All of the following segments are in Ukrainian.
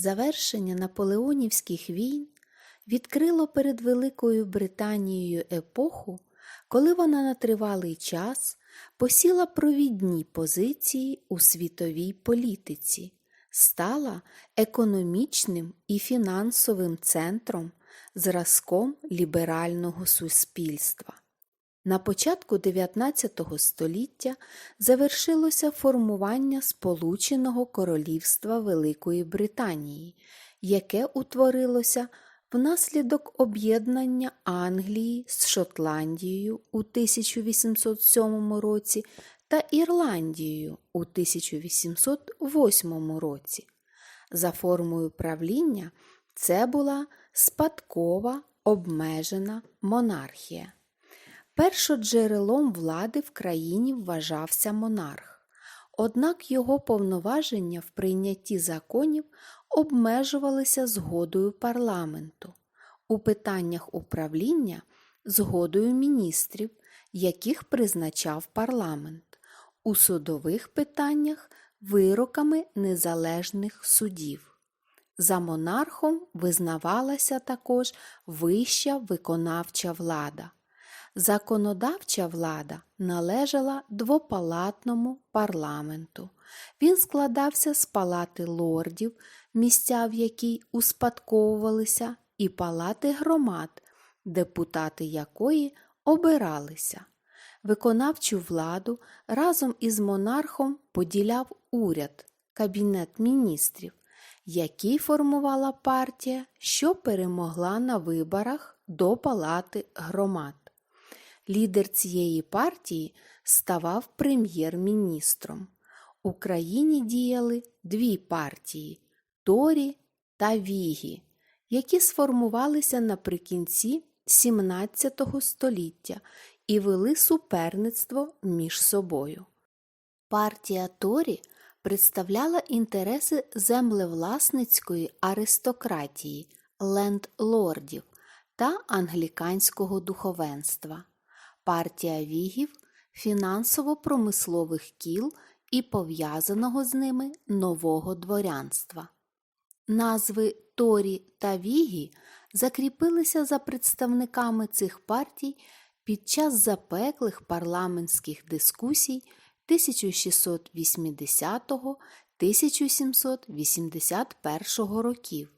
Завершення наполеонівських війн відкрило перед Великою Британією епоху, коли вона на тривалий час посіла провідні позиції у світовій політиці, стала економічним і фінансовим центром, зразком ліберального суспільства. На початку 19 століття завершилося формування Сполученого Королівства Великої Британії, яке утворилося внаслідок об'єднання Англії з Шотландією у 1807 році та Ірландією у 1808 році. За формою правління це була спадкова обмежена монархія. Першоджерелом влади в країні вважався монарх, однак його повноваження в прийнятті законів обмежувалися згодою парламенту, у питаннях управління згодою міністрів, яких призначав парламент, у судових питаннях вироками незалежних судів. За монархом визнавалася також вища виконавча влада. Законодавча влада належала двопалатному парламенту. Він складався з палати лордів, місця в якій успадковувалися, і палати громад, депутати якої обиралися. Виконавчу владу разом із монархом поділяв уряд, кабінет міністрів, який формувала партія, що перемогла на виборах до палати громад. Лідер цієї партії ставав прем'єр-міністром. У країні діяли дві партії Торі та Вігі, які сформувалися наприкінці XVII століття і вели суперництво між собою. Партія Торі представляла інтереси землевласницької аристократії, лендлордів та англіканського духовенства. Партія Вігів фінансово-промислових кіл і пов'язаного з ними нового дворянства. Назви Торі та Вігі закріпилися за представниками цих партій під час запеклих парламентських дискусій 1680-1781 років.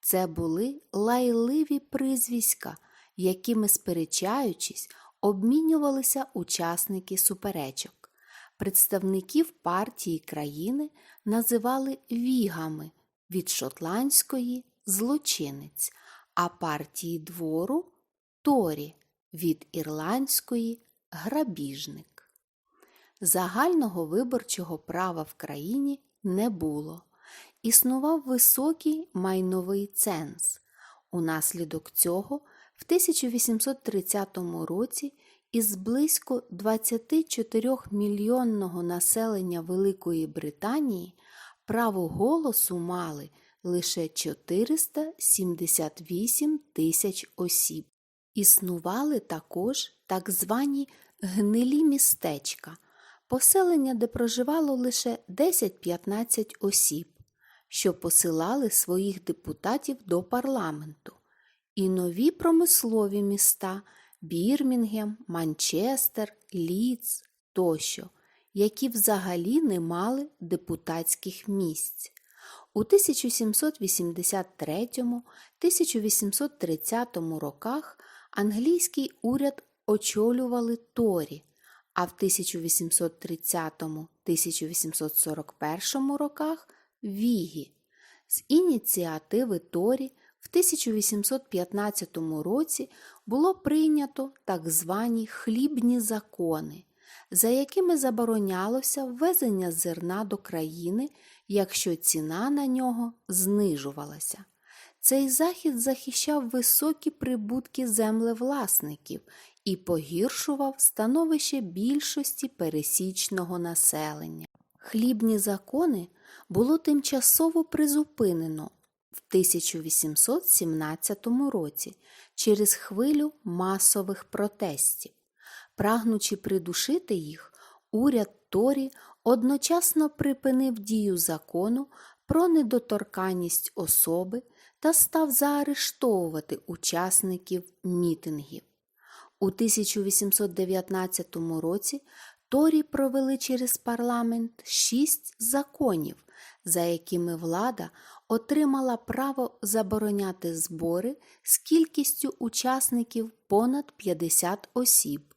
Це були лайливі призвіська, якими, сперечаючись, обмінювалися учасники суперечок. Представників партії країни називали вігами від шотландської злочинець, а партії двору торі від ірландської грабіжник. Загального виборчого права в країні не було. Існував високий майновий ценз. Унаслідок цього в 1830 році із близько 24 мільйонного населення Великої Британії право голосу мали лише 478 тисяч осіб. Існували також так звані гнилі містечка, поселення, де проживало лише 10-15 осіб, що посилали своїх депутатів до парламенту, і нові промислові міста Бірмінгем, Манчестер, Ліц тощо, які взагалі не мали депутатських місць. У 1783-1830 роках англійський уряд очолювали Торі, а в 1830-1841 роках Вігі. З ініціативи Торі в 1815 році було прийнято так звані хлібні закони, за якими заборонялося ввезення зерна до країни, якщо ціна на нього знижувалася. Цей захід захищав високі прибутки землевласників і погіршував становище більшості пересічного населення. Хлібні закони було тимчасово призупинено в 1817 році через хвилю масових протестів. Прагнучи придушити їх, уряд Торі одночасно припинив дію закону про недоторканність особи та став заарештовувати учасників мітингів. У 1819 році Торі провели через парламент шість законів, за якими влада отримала право забороняти збори з кількістю учасників понад 50 осіб,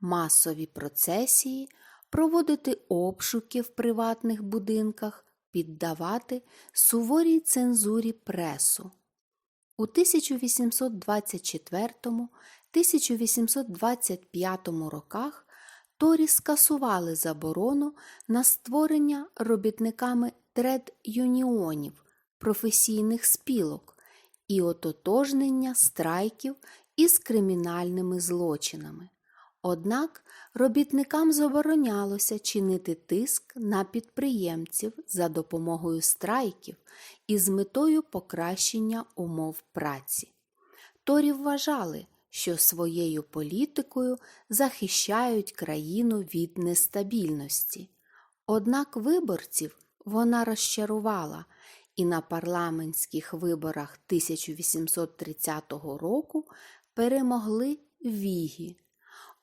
масові процесії, проводити обшуки в приватних будинках, піддавати суворій цензурі пресу. У 1824-1825 роках Торі скасували заборону на створення робітниками тред-юніонів, професійних спілок і ототожнення страйків із кримінальними злочинами. Однак робітникам заборонялося чинити тиск на підприємців за допомогою страйків із метою покращення умов праці. Торі вважали, що своєю політикою захищають країну від нестабільності. Однак виборців вона розчарувала і на парламентських виборах 1830 року перемогли Вігі.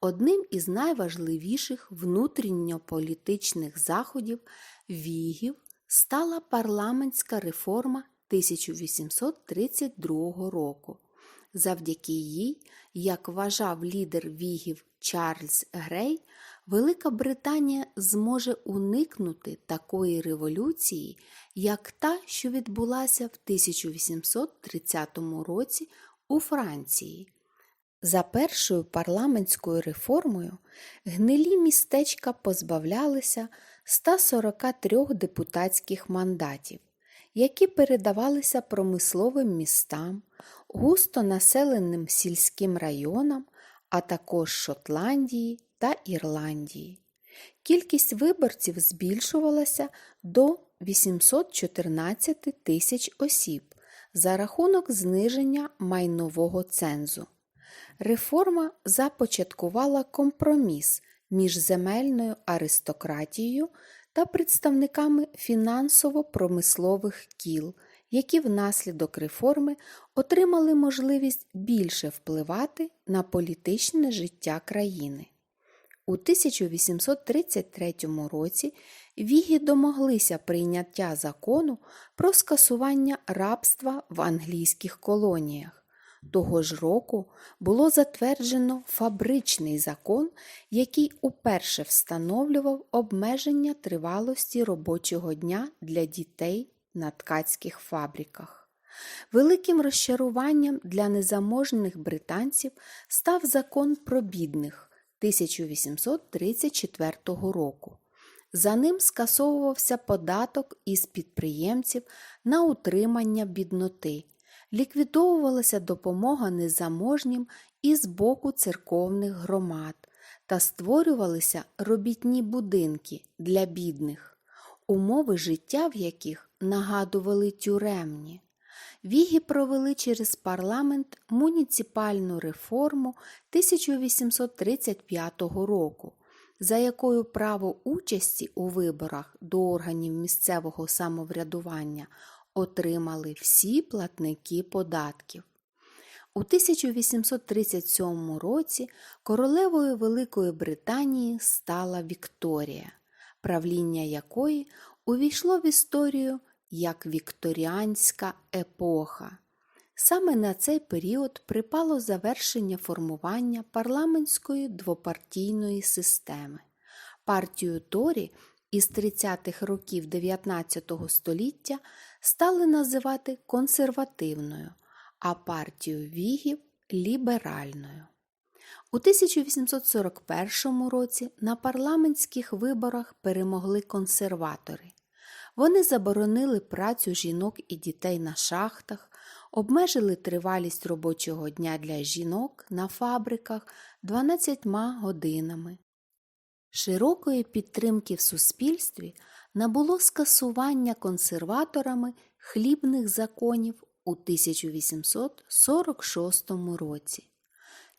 Одним із найважливіших внутрішньополітичних заходів Вігів стала парламентська реформа 1832 року. Завдяки їй, як вважав лідер Вігів Чарльз Грей, Велика Британія зможе уникнути такої революції, як та, що відбулася в 1830 році у Франції. За першою парламентською реформою гнилі містечка позбавлялися 143 депутатських мандатів, які передавалися промисловим містам, густо населеним сільським районам, а також Шотландії та Ірландії. Кількість виборців збільшувалася до 814 тисяч осіб за рахунок зниження майнового цензу. Реформа започаткувала компроміс між земельною аристократією та представниками фінансово-промислових кіл, які внаслідок реформи отримали можливість більше впливати на політичне життя країни. У 1833 році Віги домоглися прийняття закону про скасування рабства в англійських колоніях. Того ж року було затверджено фабричний закон, який уперше встановлював обмеження тривалості робочого дня для дітей на ткацьких фабриках. Великим розчаруванням для незаможних британців став закон про бідних 1834 року. За ним скасовувався податок із підприємців на утримання бідноти ліквідовувалася допомога незаможнім і з боку церковних громад та створювалися робітні будинки для бідних, умови життя в яких нагадували тюремні. Віги провели через парламент муніципальну реформу 1835 року, за якою право участі у виборах до органів місцевого самоврядування отримали всі платники податків. У 1837 році королевою Великої Британії стала Вікторія, правління якої увійшло в історію як Вікторіанська епоха. Саме на цей період припало завершення формування парламентської двопартійної системи. Партію Торі із 30-х років 19 століття стали називати консервативною, а партію Вігів ліберальною. У 1841 році на парламентських виборах перемогли консерватори. Вони заборонили працю жінок і дітей на шахтах, обмежили тривалість робочого дня для жінок на фабриках 12 годинами. Широкої підтримки в суспільстві набуло скасування консерваторами хлібних законів у 1846 році.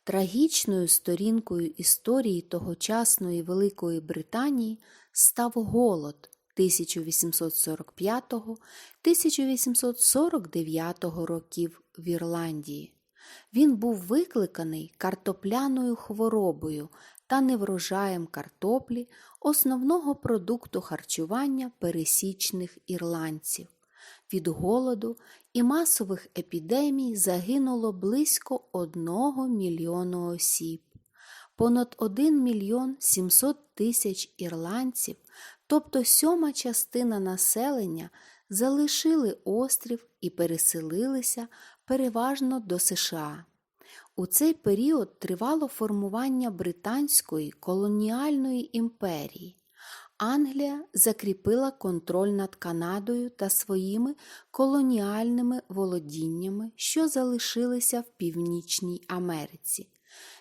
Трагічною сторінкою історії тогочасної Великої Британії став голод 1845-1849 років в Ірландії. Він був викликаний картопляною хворобою та неврожаєм картоплі, основного продукту харчування пересічних ірландців. Від голоду і масових епідемій загинуло близько 1 мільйону осіб. Понад 1 мільйон 700 тисяч ірландців, тобто сьома частина населення, залишили острів і переселилися переважно до США. У цей період тривало формування Британської колоніальної імперії. Англія закріпила контроль над Канадою та своїми колоніальними володіннями, що залишилися в Північній Америці.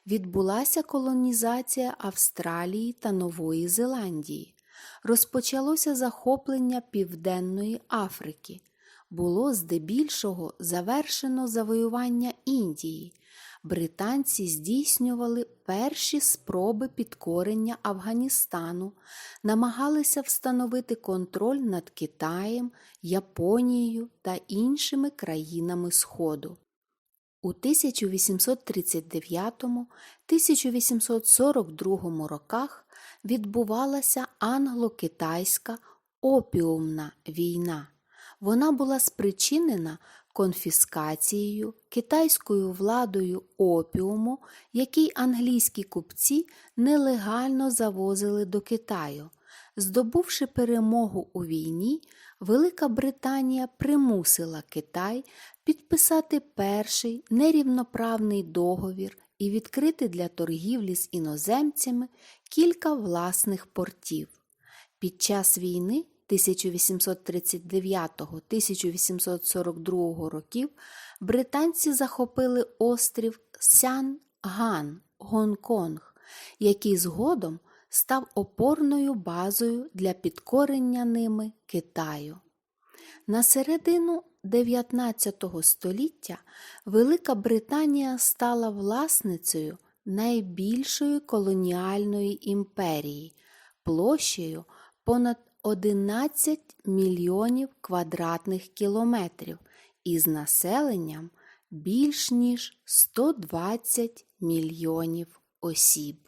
Відбулася колонізація Австралії та Нової Зеландії. Розпочалося захоплення Південної Африки. Було здебільшого завершено завоювання Індії. Британці здійснювали перші спроби підкорення Афганістану, намагалися встановити контроль над Китаєм, Японією та іншими країнами Сходу. У 1839-1842 роках відбувалася англо-китайська опіумна війна. Вона була спричинена конфіскацією китайською владою опіуму, який англійські купці нелегально завозили до Китаю. Здобувши перемогу у війні, Велика Британія примусила Китай підписати перший нерівноправний договір і відкрити для торгівлі з іноземцями кілька власних портів. Під час війни 1839-1842 років британці захопили острів Сян-Ган, Гонконг, який згодом став опорною базою для підкорення ними Китаю. На середину 19 століття Велика Британія стала власницею найбільшої колоніальної імперії площею понад 11 мільйонів квадратних кілометрів із населенням більш ніж 120 мільйонів осіб.